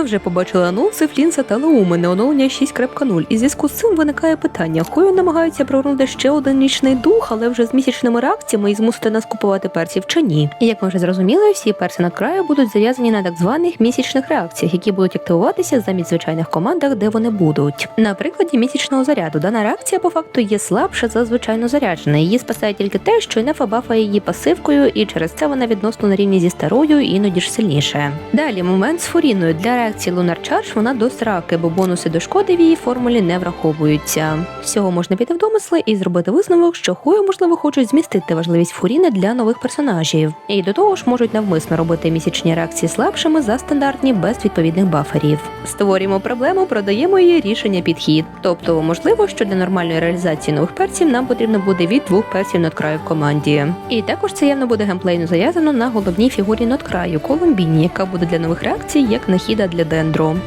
Ми вже побачили анонси Флінса та Леумена оновлення 6.0. І зв'язку з цим виникає питання: Хою намагається провернути ще один нічний дух, але вже з місячними реакціями і змусити нас купувати перців чи ні. І як ми вже зрозуміли, всі перси над краю будуть зав'язані на так званих місячних реакціях, які будуть активуватися замість звичайних командах, де вони будуть. На прикладі місячного заряду дана реакція по факту є слабша за звичайно заряджена. Її спасає тільки те, що Нефа бафає її пасивкою, і через це вона відносно на рівні зі старою, іноді ж сильніше. Далі момент з фуріною для реакції Lunar Charge вона до сраки, бо бонуси до шкоди в її формулі не враховуються. Всього можна піти в домисли і зробити висновок, що хою можливо хочуть змістити важливість фуріни для нових персонажів, і до того ж можуть навмисно робити місячні реакції слабшими за стандартні без відповідних баферів. Створюємо проблему, продаємо її рішення підхід. Тобто, можливо, що для нормальної реалізації нових персів нам потрібно буде від двох персів над краю в команді. І також це явно буде геймплейно зав'язано на головній фігурі над краю Колумбіні, яка буде для нових реакцій як нахіда для дендро.